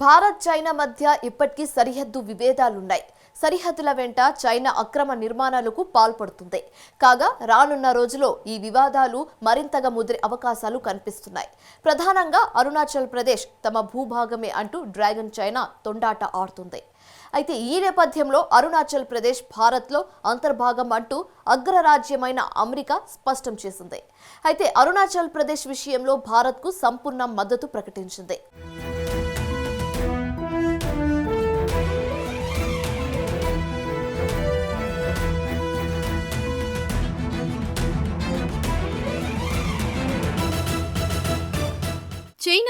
Bharat China మధ్య ఇప్పటికీ సరిహద్దు విభేదాలున్నాయి. సరిహద్దుల వెంట చైనా అక్రమ నిర్మాణాలకు పాల్పడుతుంది. కాగా రానున్న రోజుల్లో ఈ వివాదాలు మరింతగా ముదిరే అవకాశాలు కనిపిస్తున్నాయి. ప్రధానంగా అరుణాచల్ ప్రదేశ్ తమ భూభాగమే అంటూ డ్రాగన్ చైనా తొండాట ఆడుతుంది. అయితే ఈ నేపథ్యంలో అరుణాచల్ ప్రదేశ్ భారత్లో అంతర్భాగం అంటూ అగ్రరాజ్యమైన అమెరికా స్పష్టం చేసింది. అయితే అరుణాచల్ ప్రదేశ్ విషయంలో భారత్కు సంపూర్ణ మద్దతు ప్రకటించింది.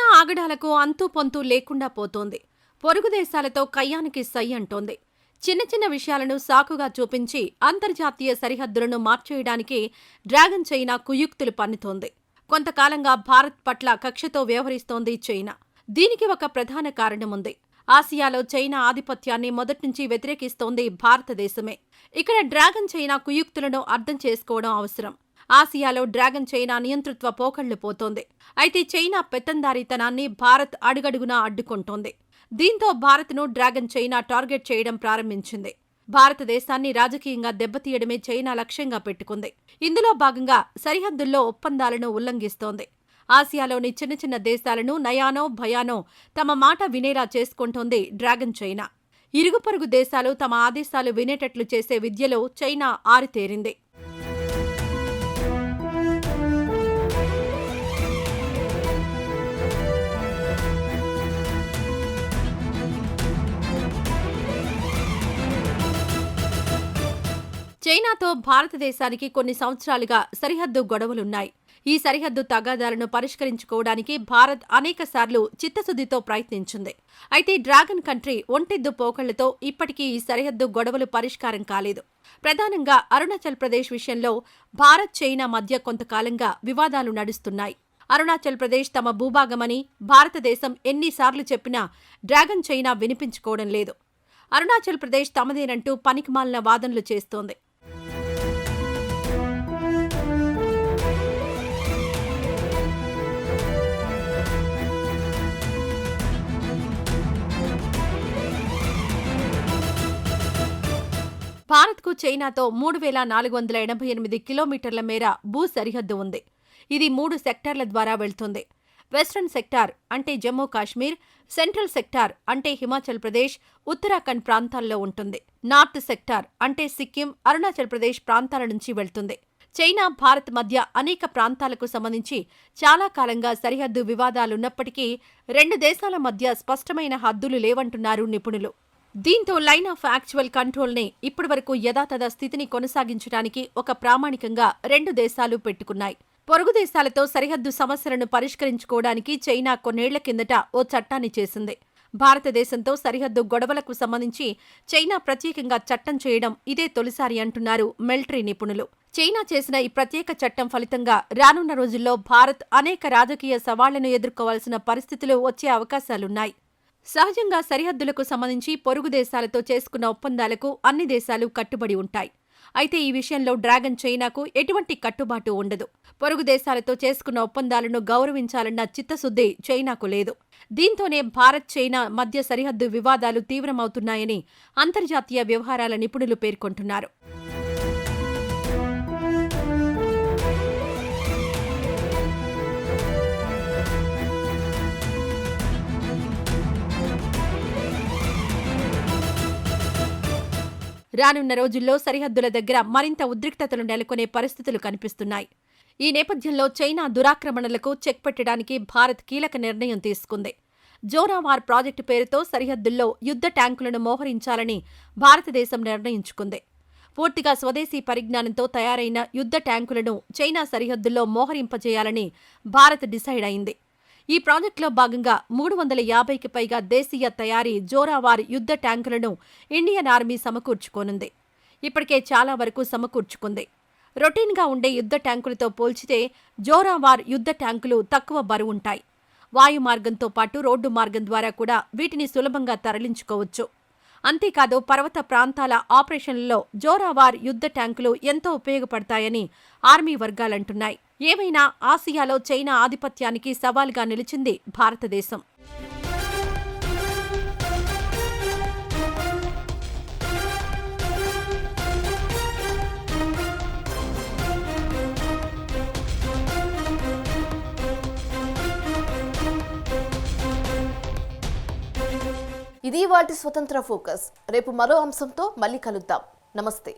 చైనా ఆగడాలకు అంతు పొంతు లేకుండా పోతోంది. పొరుగు దేశాలతో కయ్యానికి సై అంటోంది. చిన్న చిన్న విషయాలను సాకుగా చూపించి అంతర్జాతీయ సరిహద్దులను మార్చేయడానికి డ్రాగన్ చైనా కుయుక్తులు పన్నుతోంది. కొంతకాలంగా భారత్ పట్ల కక్షతో వ్యవహరిస్తోంది చైనా. దీనికి ఒక ప్రధాన కారణముంది. ఆసియాలో చైనా ఆధిపత్యాన్ని మొదట్నుంచి వ్యతిరేకిస్తోంది భారతదేశమే. ఇక్కడ డ్రాగన్ చైనా కుయుక్తులను అర్థం చేసుకోవడం అవసరం. ఆసియాలో డ్రాగన్ చైనా నియంతృత్వ పోకళ్ళు పోతోంది. అయితే చైనా పెత్తందారీతనాన్ని భారత్ అడుగడుగునా అడ్డుకుంటోంది. దీంతో భారత్ను డ్రాగన్ చైనా టార్గెట్ చేయడం ప్రారంభించింది. భారతదేశాన్ని రాజకీయంగా దెబ్బతీయడమే చైనా లక్ష్యంగా పెట్టుకుంది. ఇందులో భాగంగా సరిహద్దుల్లో ఒప్పందాలను ఉల్లంఘిస్తోంది. ఆసియాలోని చిన్న చిన్న దేశాలను నయానో భయానో తమ మాట వినేలా చేసుకుంటోంది డ్రాగన్ చైనా. ఇరుగు పొరుగు దేశాలు తమ ఆదేశాలు వినేటట్లు చేసే విద్యలో చైనా ఆరితేరింది. చైనాతో భారతదేశానికి కొన్ని సంవత్సరాలుగా సరిహద్దు గొడవలున్నాయి. ఈ సరిహద్దు తగాదాలను పరిష్కరించుకోవడానికి భారత్ అనేకసార్లు చిత్తశుద్దితో ప్రయత్నించింది. అయితే డ్రాగన్ కంట్రీ ఒంటిద్దు పోకళ్ళతో ఇప్పటికీ ఈ సరిహద్దు గొడవలు పరిష్కారం కాలేదు. ప్రధానంగా అరుణాచల్ ప్రదేశ్ విషయంలో భారత్ చైనా మధ్య కొంతకాలంగా వివాదాలు నడుస్తున్నాయి. అరుణాచల్ ప్రదేశ్ తమ భూభాగమని భారతదేశం ఎన్నిసార్లు చెప్పినా డ్రాగన్ చైనా వినిపించుకోవడం లేదు. అరుణాచల్ ప్రదేశ్ తమదేనంటూ పనికిమాలిన వాదనలు చేస్తోంది. భారత్కు చైనాతో మూడు వేల నాలుగు వందల ఎనభై ఎనిమిది కిలోమీటర్ల మేర భూ సరిహద్దు ఉంది. ఇది మూడు సెక్టార్ల ద్వారా వెళ్తుంది. వెస్ట్రన్ సెక్టార్ అంటే జమ్మూ కాశ్మీర్ సెంట్రల్ సెక్టార్ అంటే హిమాచల్ ప్రదేశ్ ఉత్తరాఖండ్ ప్రాంతాల్లో ఉంటుంది. నార్త్ సెక్టార్ అంటే సిక్కిం అరుణాచల్ ప్రదేశ్ ప్రాంతాల నుంచి వెళ్తుంది. చైనా భారత్ మధ్య అనేక ప్రాంతాలకు సంబంధించి చాలా కాలంగా సరిహద్దు వివాదాలున్నప్పటికీ రెండు దేశాల మధ్య స్పష్టమైన హద్దులు లేవంటున్నారు నిపుణులు. దీంతో లైన్ ఆఫ్ యాక్చువల్ కంట్రోల్ని ఇప్పటివరకు యథాతథ స్థితిని కొనసాగించడానికి ఒక ప్రామాణికంగా రెండు దేశాలు పెట్టుకున్నాయి. పొరుగు దేశాలతో సరిహద్దు సమస్యలను పరిష్కరించుకోవడానికి చైనా కొన్నేళ్ళ కిందట ఓ చట్టాన్ని చేసింది. భారతదేశంతో సరిహద్దు గొడవలకు సంబంధించి చైనా ప్రత్యేకంగా చట్టం చేయడం ఇదే తొలిసారి అంటున్నారు మిలిటరీ నిపుణులు. చైనా చేసిన ఈ ప్రత్యేక చట్టం ఫలితంగా రానున్న రోజుల్లో భారత్ అనేక రాజకీయ సవాళ్ళను ఎదుర్కోవాల్సిన పరిస్థితులు వచ్చే అవకాశాలున్నాయి. సహజంగా సరిహద్దులకు సంబంధించి పొరుగు దేశాలతో చేసుకున్న ఒప్పందాలకు అన్ని దేశాలు కట్టుబడి ఉంటాయి. అయితే ఈ విషయంలో డ్రాగన్ చైనాకు ఎటువంటి కట్టుబాటు ఉండదు. పొరుగు దేశాలతో చేసుకున్న ఒప్పందాలను గౌరవించాలన్న చిత్తశుద్ధి చైనాకు లేదు. దీంతోనే భారత్ చైనా మధ్య సరిహద్దు వివాదాలు తీవ్రమవుతున్నాయని అంతర్జాతీయ వ్యవహారాల నిపుణులు పేర్కొంటున్నారు. రానున్న రోజుల్లో సరిహద్దుల దగ్గర మరింత ఉద్రిక్తతలు నెలకొనే పరిస్థితులు కనిపిస్తున్నాయి. ఈ నేపథ్యంలో చైనా దురాక్రమణలకు చెక్ పెట్టడానికి భారత్ కీలక నిర్ణయం తీసుకుంది. జోరావార్ ప్రాజెక్టు పేరుతో సరిహద్దుల్లో యుద్ధ ట్యాంకులను మోహరించాలని భారతదేశం నిర్ణయించుకుంది. పూర్తిగా స్వదేశీ పరిజ్ఞానంతో తయారైన యుద్ధ ట్యాంకులను చైనా సరిహద్దుల్లో మోహరింపజేయాలని భారత్ డిసైడ్ అయింది. ఈ ప్రాజెక్టులో భాగంగా మూడు వందల యాభైకి పైగా దేశీయ తయారీ జోరావార్ యుద్ధ ట్యాంకులను ఇండియన్ ఆర్మీ సమకూర్చుకోనుంది. ఇప్పటికే చాలా వరకు సమకూర్చుకుంది. రొటీన్గా ఉండే యుద్ధ ట్యాంకులతో పోల్చితే జోరావార్ యుద్ధ ట్యాంకులు తక్కువ బరువుంటాయి. వాయు మార్గంతో పాటు రోడ్డు మార్గం ద్వారా కూడా వీటిని సులభంగా తరలించుకోవచ్చు. అంతేకాదు పర్వత ప్రాంతాల ఆపరేషన్లలో జోరావార్ యుద్ధ ట్యాంకులు ఎంతో ఉపయోగపడతాయని ఆర్మీ వర్గాలంటున్నాయి. ఏమైనా ఆసియాలో చైనా ఆధిపత్యానికి సవాల్గా నిలిచింది భారతదేశం. ఇది వాటి స్వతంత్ర ఫోకస్. రేపు మరో అంశంతో మళ్ళీ కలుద్దాం. నమస్తే.